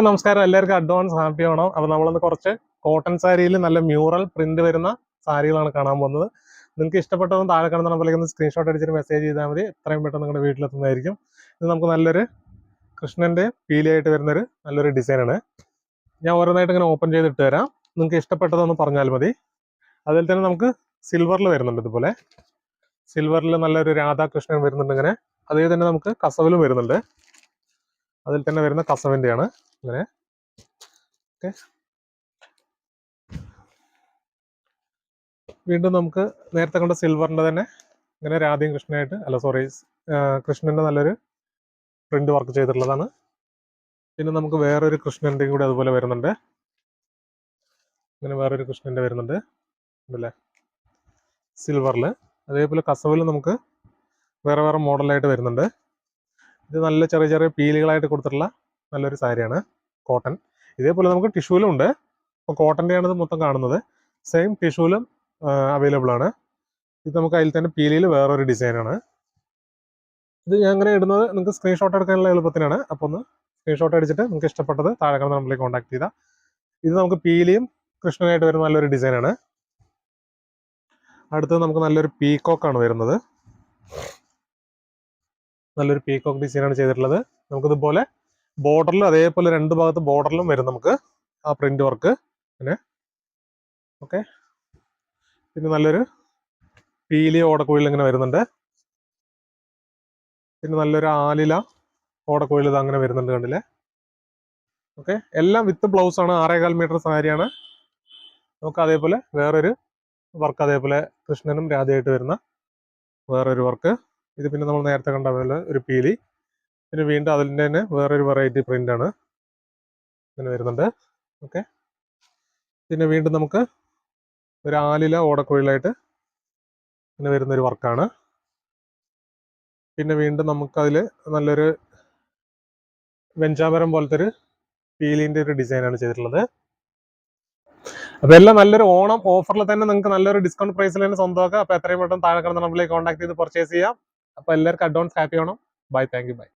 നമസ്കാരം. എല്ലാവർക്കും advance happy ആണോ അപ്പോൾ നമ്മളൊന്ന് കുറച്ച് കോട്ടൺ സാരിയിൽ നല്ല മ്യൂറൽ പ്രിന്റ് വരുന്ന സാരികളാണ് കാണാൻ പോകുന്നത്. നിങ്ങൾക്ക് ഇഷ്ടപ്പെട്ടതും താഴെ കാണുന്ന നമ്പറിലേക്ക് സ്ക്രീൻഷോട്ട് അടിച്ചിട്ട് മെസ്സേജ് ചെയ്താൽ മതി. എത്രയും പെട്ടെന്ന് നിങ്ങളുടെ വീട്ടിലെത്തുന്നതായിരിക്കും. ഇത് നമുക്ക് നല്ലൊരു കൃഷ്ണന്റെ പീലിയായിട്ട് വരുന്നൊരു നല്ലൊരു ഡിസൈനാണ് ഞാൻ ഓരോന്നായിട്ട് ഇങ്ങനെ ഓപ്പൺ ചെയ്തിട്ട് തരാം നിങ്ങൾക്ക് ഇഷ്ടപ്പെട്ടതൊന്ന് പറഞ്ഞാൽ മതി. അതിൽ തന്നെ നമുക്ക് സിൽവറിൽ വരുന്നുണ്ട് ഇതുപോലെ. സിൽവറിൽ നല്ലൊരു രാധാകൃഷ്ണൻ വരുന്നുണ്ട് ഇങ്ങനെ. അതേ തന്നെ നമുക്ക് കസവിലും വരുന്നുണ്ട്. അതിൽ തന്നെ വരുന്ന കസവിന്റെയാണ്. ഇങ്ങനെ ഓക്കെ വീണ്ടും നമുക്ക് നേരത്തെ കണ്ട സിൽവറിന്റെ തന്നെ ഇങ്ങനെ രാധയും കൃഷ്ണനായിട്ട് അല്ല സോറി കൃഷ്ണന്റെ നല്ലൊരു പ്രിന്റ് വർക്ക് ചെയ്തിട്ടുള്ളതാണ്. പിന്നെ നമുക്ക് വേറൊരു കൃഷ്ണന്റെയും കൂടി അതുപോലെ വരുന്നുണ്ട്. ഇങ്ങനെ വേറൊരു കൃഷ്ണന്റെ വരുന്നുണ്ട്. ഉണ്ടല്ലേ? സിൽവറിൽ അതേപോലെ കസവിൽ നമുക്ക് വേറെ വേറെ മോഡലായിട്ട് വരുന്നുണ്ട്. ഇത് നല്ല ചെറിയ ചെറിയ പീലുകളായിട്ട് കൊടുത്തിട്ടുള്ള നല്ലൊരു സാരിയാണ്. കോട്ടൺ. ഇതേപോലെ നമുക്ക് ടിഷ്യൂലും ഉണ്ട്. അപ്പോൾ കോട്ടന്റെയാണ് ഇത് മൊത്തം കാണുന്നത്. സെയിം ടിഷ്യൂലും അവൈലബിൾ ആണ്. ഇത് നമുക്ക് അതിൽ തന്നെ പീലിയിൽ വേറൊരു ഡിസൈനാണ് ഇത് ഞാൻ അങ്ങനെ ഇടുന്നത് നിങ്ങൾക്ക് സ്ക്രീൻഷോട്ട് എടുക്കാനുള്ള എളുപ്പത്തിനാണ്. അപ്പോൾ ഒന്ന് സ്ക്രീൻഷോട്ട് അടിച്ചിട്ട് നിങ്ങൾക്ക് ഇഷ്ടപ്പെട്ടത് താഴെ കാണുന്ന നമ്മളെ കോൺടാക്ട് ചെയ്താൽ ഇത് നമുക്ക് പീലിയും കൃഷ്ണനായിട്ട് വരുന്ന നല്ലൊരു ഡിസൈനാണ് അടുത്തത് നമുക്ക് നല്ലൊരു പീകോക്കാണ് വരുന്നത്. നല്ലൊരു പീകോക്ക് ഡിസൈനാണ് ചെയ്തിട്ടുള്ളത്. നമുക്കിതുപോലെ ബോർഡറിൽ അതേപോലെ രണ്ട് ഭാഗത്ത് ബോർഡറിലും വരും നമുക്ക് ആ പ്രിന്റ് വർക്ക് പിന്നെ ഓക്കെ പിന്നെ നല്ലൊരു പീലി ഓടക്കുഴിൽ ഇങ്ങനെ വരുന്നുണ്ട്. പിന്നെ നല്ലൊരു ആലില ഓടക്കുഴിൽ ഇത് അങ്ങനെ വരുന്നുണ്ട് കണ്ടില്ലേ? ഓക്കെ എല്ലാം വിത്ത് ബ്ലൗസ് ആണ് ആറേകാൽ മീറ്റർ സാരിയാണ്. നമുക്ക് അതേപോലെ വേറൊരു വർക്ക് അതേപോലെ കൃഷ്ണനും രാധയായിട്ട് വരുന്ന വേറൊരു വർക്ക് ഇത് പിന്നെ നമ്മൾ നേരത്തെ കണ്ട പോലെ ഒരു പീലി. പിന്നെ വീണ്ടും അതിന്റെ തന്നെ വേറൊരു വെറൈറ്റി പ്രിന്റ് ആണ്. ഇങ്ങനെ വരുന്നുണ്ട്. ഓക്കെ പിന്നെ വീണ്ടും നമുക്ക് ഒരു ആലില ഓടക്കുഴലായിട്ട് ഇങ്ങനെ വരുന്നൊരു വർക്കാണ് പിന്നെ വീണ്ടും നമുക്കതിൽ നല്ലൊരു വെഞ്ചാമരം പോലത്തെ ഒരു പീലിന്റെ ഒരു ഡിസൈനാണ് ചെയ്തിട്ടുള്ളത്. അപ്പൊ എല്ലാം നല്ലൊരു ഓണം ഓഫറിൽ തന്നെ നിങ്ങൾക്ക് നല്ലൊരു ഡിസ്കൗണ്ട് പ്രൈസിൽ തന്നെ സ്വന്തമാക്കാം. അപ്പോൾ എത്രയും പെട്ടെന്ന് താഴെ കിടന്ന നമ്പറിലേക്ക് കോൺടാക്ട് ചെയ്ത് പർച്ചേസ് ചെയ്യാം. അപ്പോൾ എല്ലാവർക്കും advance happy Onam. Bye thank you bye